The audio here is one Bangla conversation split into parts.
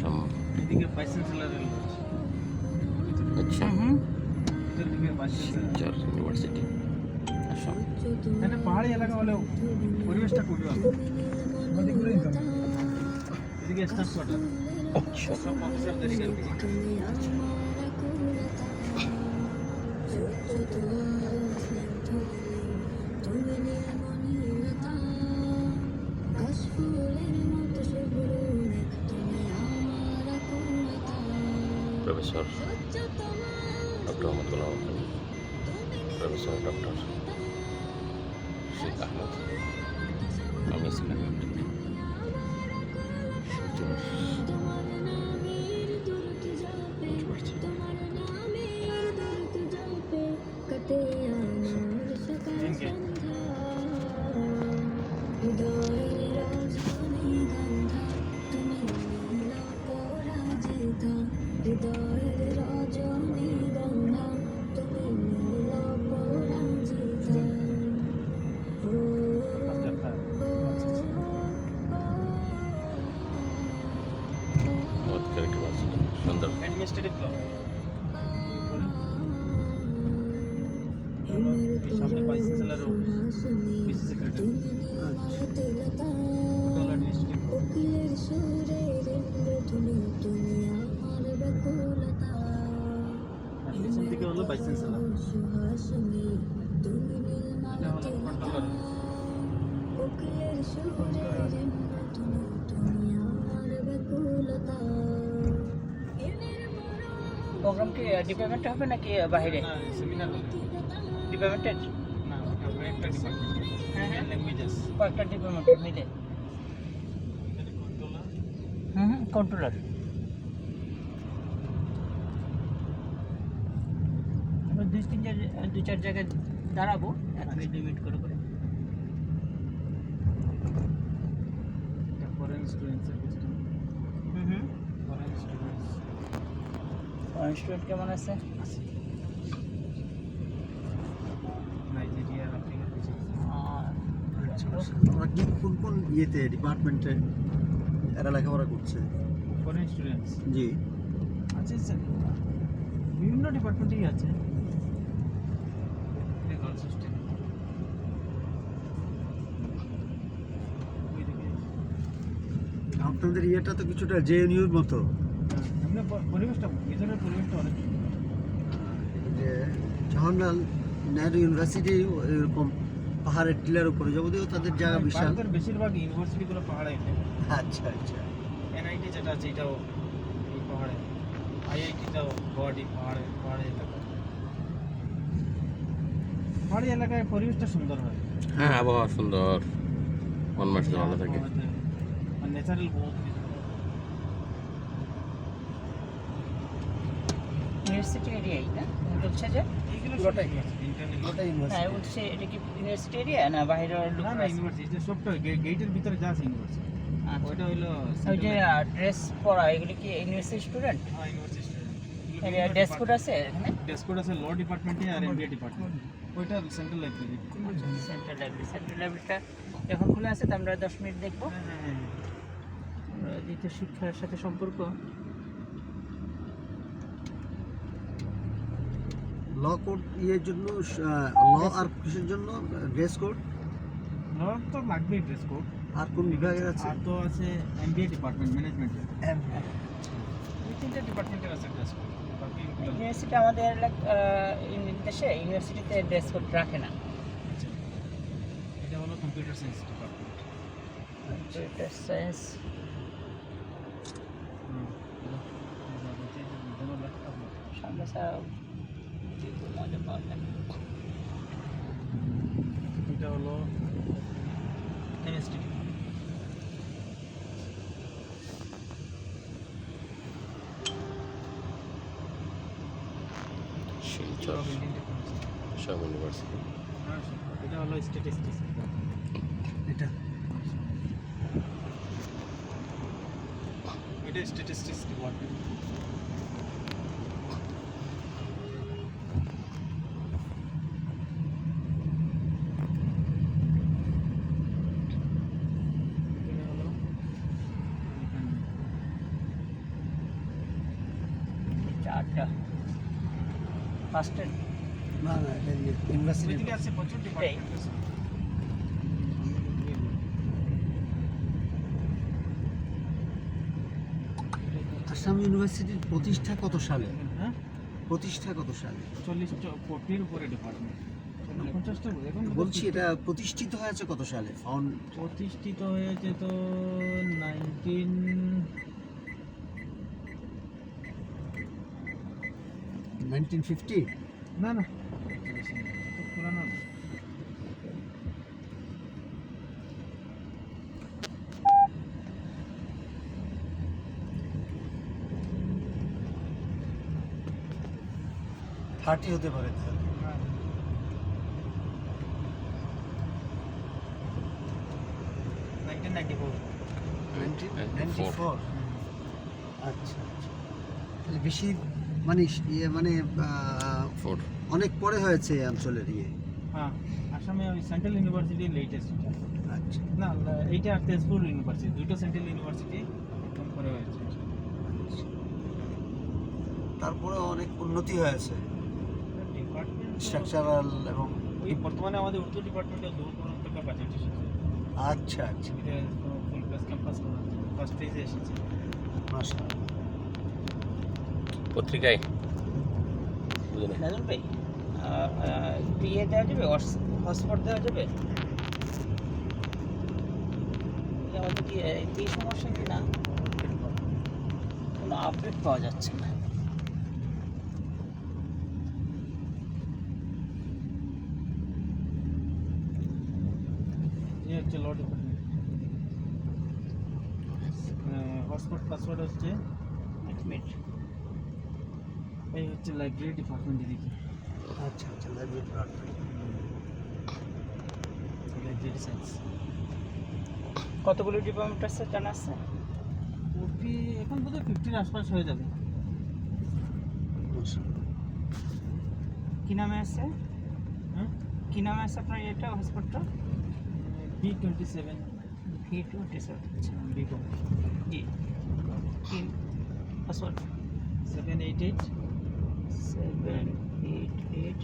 সম্ভব আচ্ছা। শিলচর ইউনিভার্সিটি আসাম পাহাড়ি এলাকা হলেও পরিবেশটা খুবই ভালো। এদিকে স্টাফ কোয়ার্টার আচ্ছা। সব অফিসারদের এখান থেকে। Professor doctor Mohammad Golam professor doctor Sheikh Ahmad আমি ছিলাম শিলচর অ্যাডমিনিস্ট্রেটিভ ব্লক সামনে ভাইস চ্যান্সেলর বিসি সেক্রেটারি তুমি আমার ব্যাকুলতা আর পিছন দিকে হলো ভাইস চ্যান্সেলর এটা হলো কন্ট্রোলার প্রোগ্রাম কি ডিপার্টমেন্টে হবে নাকি বাইরে? ডিপার্টমেন্টের হ্যাঁ, হ্যাঁ। কয়েকটা ডিপার্টমেন্টের মিলে। হুম কন্ট্রোলার দুই তিন জায়গায় দু চার জায়গায় দাঁড়াবো এক মিনিট দুই মিনিট করে করে। হুম হুম। স্টুডেন্ট কেমন আছে? ওরা কি কোন কোন ইয়েতে ডিপার্টমেন্টে এরা লেখাপড়া করছে? ফরেন স্টুডেন্টস জি। আছে স্যার বিভিন্ন ডিপার্টমেন্টেই আছে। আপনাদের ইয়েটা তো কিছুটা জেএনইউর মতো। পরিবেশটা ভিতরের পরিবেশটা অনেক যে জওহরলাল নেহরু ইউনিভার্সিটি এরকম পাহাড়ের টিলার উপরে যদিও তাদের জায়গা বিশাল। ভারতের বেশিরভাগ ইউনিভার্সিটিগুলো পাহাড়ে। আচ্ছা আচ্ছা। এনআইটি যেটা আছে এটাও এই পাহাড়ে। আইআইটিটাও গুয়াহাটি পাহাড়ে পাহাড়ি এলাকা পাহাড়ি। এলাকায় পরিবেশটা সুন্দর হয়। হ্যাঁ আবহাওয়া সুন্দর। মন মাসে ভালো থাকে। আর ন্যাচারাল বহুত ইউনিভার্সিটি এরিয়াই না? বলছে যে? হ্যাঁ বলছে এটা কি ইউনিভার্সিটি এরিয়া না বাইরের লোক না না ইউনিভার্সিটি সবটা গেটের ভিতরে যা আছে ইউনিভার্সিটি ওইটা হইল ওই যে ড্রেস পরা এগুলি কি university student university dress code আছে এখানে? ডেস্ক কোড আছে ল ডিপার্টমেন্টে আর এমবিএ ডিপার্টমেন্ট ওইটা central library central library central লাইব্রেরিটা এখন খুলে আছে তো আমরা দশ মিনিট দেখব। হ্যাঁ হ্যাঁ হ্যাঁ। দ্বিতীয় শিক্ষার সাথে সম্পর্ক। ল কোড ইয়ের জন্য ল আর কিসের জন্য ড্রেস কোড ল তো লাগবেই ড্রেস কোড আর কোন বিভাগের আছে? আর তো আছে এমবিএ ডিপার্টমেন্ট ম্যানেজমেন্টের দুই তিনটা ডিপার্টমেন্টের আছে ড্রেস কোড ইউনিভার্সিটি আমাদের এলাক- দেশে ইউনিভার্সিটিতে ড্রেস কোড রাখে না। আচ্ছা। এটা হলো computer science department computer science সামনে স্যার মজা পাওয়া যায় এটা হলো কেমিস্ট্রি সব ইউনিভার্সিটি এটা হলো স্ট্যাটিস্টিক্স এটা। এটা স্ট্যাটিস্টিক্স ডিপার্টমেন্ট এটা হলো একটা ফার্স্ট না না ইউনিভার্সিটি আছে প্রচুর ডিপার্টমেন্ট আছে আসাম ইউনিভার্সিটির প্রতিষ্ঠা কত সালে? হ্যাঁ? প্রতিষ্ঠা কত সালে? চল্লিশ কোটির উপরে ডিপার্টমেন্ট বলছি এটা প্রতিষ্ঠিত হয়েছে কত সালে? ফাউন্ড প্রতিষ্ঠিত হয়েছে তো নাইনটিন নাইনটিন ফিফটি না না। পুরানো থার্টি হতে পারে তাহলে। আচ্ছা আচ্ছা। তাহলে বেশি মানে ইয়ে মানে অনেক পরে হয়েছে এই অঞ্চলের ইয়ে। হ্যাঁ আসামে ওই সেন্ট্রাল ইউনিভার্সিটি লেটেস্ট আচ্ছা। না এইটা আর তেজপুর ইউনিভার্সিটি দুটো সেন্ট্রাল ইউনিভার্সিটি একদম করে হয়েছে। তারপরে অনেক উন্নতি হয়েছে। ডিপার্টমেন্ট স্ট্রাকচারাল এবং ওই বর্তমানে আমাদের উর্দু ডিপার্টমেন্টে দু করোড় টাকা বাজেট এসেছে। আচ্ছা আচ্ছা। ফুল প্লাস ক্যাম্পাস করা ফার্স্ট ফেজে এসেছে। মাশাআল্লাহ। পত্রিকায়? ভাই ইয়ে দেওয়া যাবে হটস্পট দেওয়া যাবে? আমাদের কি এই সমস্যা কি না? কোনো আপডেট পাওয়া যাচ্ছে না। হটস্পট পাসওয়ার্ড হচ্ছে এক মিনিট এই হচ্ছে লাইব্রেরি ডিপার্টমেন্ট এদিকে আচ্ছা আচ্ছা লাইব্রেরি ডিপার্টমেন্ট লাইব্রেরি সায়েন্স কতগুলো ডিপার্টমেন্ট আছে জানা আছে? ওপি এখন বোধহয় ফিফটির আশপাশ হয়ে যাবে। কি নামে আছে? হ্যাঁ? কি নামে আছে আপনার এটা হটস্পটটা B twenty seven V twenty seven B com জি। কি? Password seven eight eight seven eight eight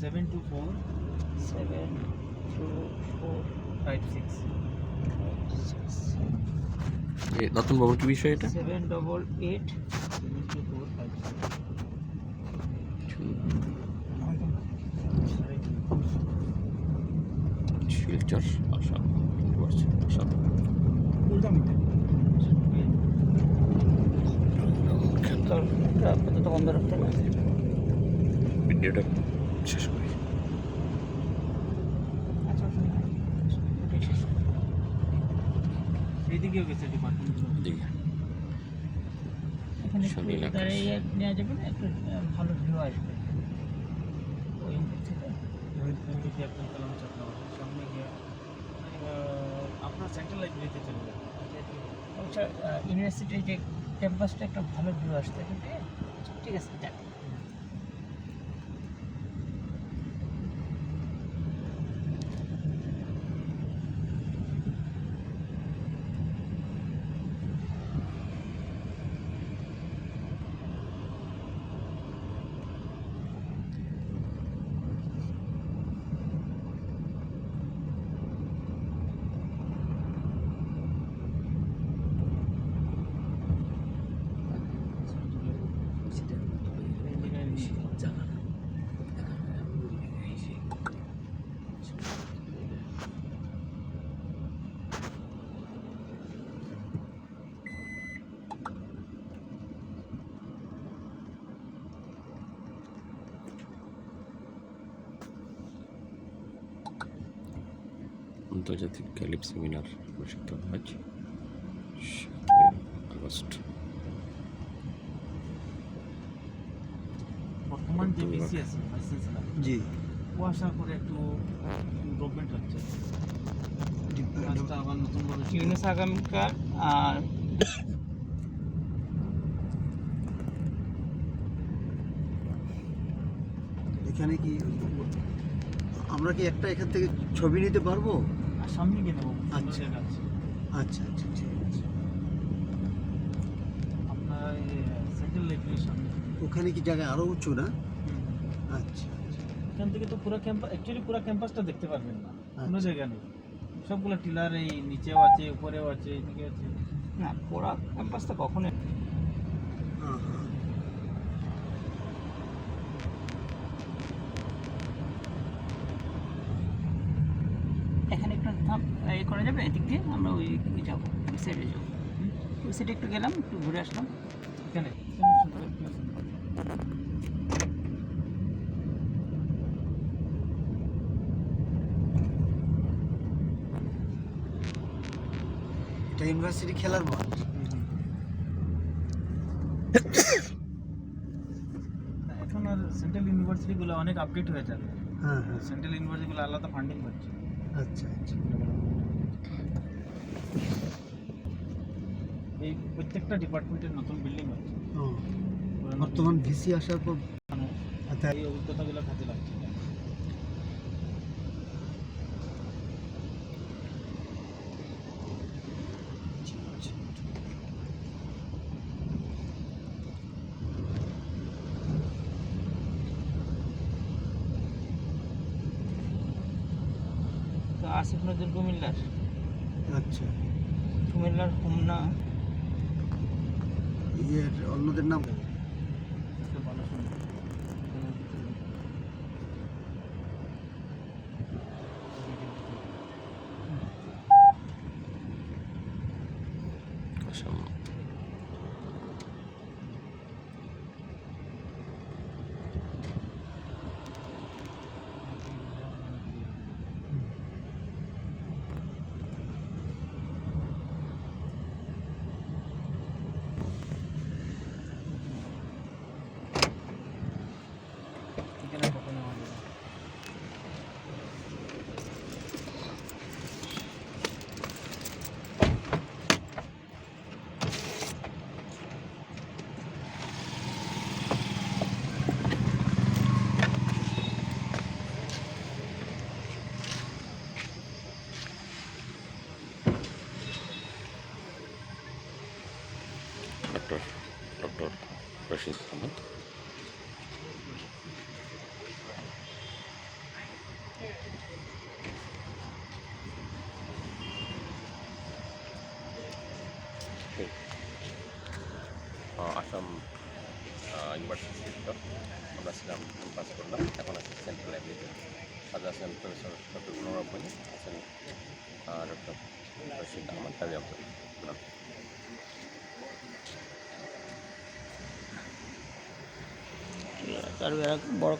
seven two four seven two four five six এই রতন বাবুর কি বিষয় এটা? Seven double eight two four five Silchar Assam. তো আপাতত বন্ধ রাখতে হবে। ভিডিওটা শেষ করি। আচ্ছা। এইদিকেও গেছে ডিপার্টমেন্ট দিকে। এখানে সঙ্গীন আকাশ। দাঁড়িয়ে নেওয়া যাবে না? একটু ভালো ভিউ আসবে। ওই থেকে সামনে গিয়ে আপনার সেন্ট্রাল লাইব্রেরিতে চলে যাবে। আচ্ছা ইউনিভার্সিটির যে ক্যাম্পাসটা একটা ভালো ভিউ আসতে ঠিক আছে আন্তর্জাতিক গ্যালিপ সেমিনার অনুষ্ঠিত আজ সাতই আগস্ট। বর্তমান যে বিসি আছে ভাইস চ্যান্সেলর জি। ও আশা করে একটু ইমপ্রুভমেন্ট হচ্ছে। কাজটা আবার নতুনভাবে শুরু ইউনিস আগামীকাল আর এখানে কি আমরা কি একটা এখান থেকে ছবি নিতে পারব? সামনে গিয়ে নেব। আচ্ছা। আচ্ছা আচ্ছা ঠিক আছে। আপনার এক্স্যাক্টলি সামনে। ওখানে কি জায়গা আরও উঁচু না? হুম। আচ্ছা এখান থেকে তো পুরো ক্যাম্পাস অ্যাকচুয়ালি পুরো ক্যাম্পাসটা দেখতে পারবেন না। কোনো আচ্ছা। জায়গা নেই। সবগুলো টিলার এই নিচেও আছে উপরেও আছে এদিকে আছে। না পোড়া ক্যাম্পাসটা কখনো হ্যাঁ, হ্যাঁ। এখানে একটু থাম এ করা যাবে এদিক দিয়ে আমরা ওই দিকে যাব ওই সাইডে যাব। ওই সাইডে একটু গেলাম একটু ঘুরে আসলাম। এখানে। এটা ইউনিভার্সিটি খেলার মাঠ। এখন আর সেন্ট্রাল ইউনিভার্সিটিগুলো অনেক আপডেট হয়ে যাবে। হ্যাঁ হ্যাঁ। সেন্ট্রাল ইউনিভার্সিটিগুলো আলাদা ফান্ডিং পাচ্ছে আচ্ছা আচ্ছা। এই প্রত্যেকটা ডিপার্টমেন্টের নতুন বিল্ডিং হচ্ছে। বর্তমান ভিসি আসার পর আচ্ছা। এই অভিজ্ঞতাগুলো কাজে লাগছে। তো আসিফ নজর কুমিল্লার। আচ্ছা। কুমিল্লার হোমনা। ইয়ের অন্যদের নাম? ошибкам. আর বড়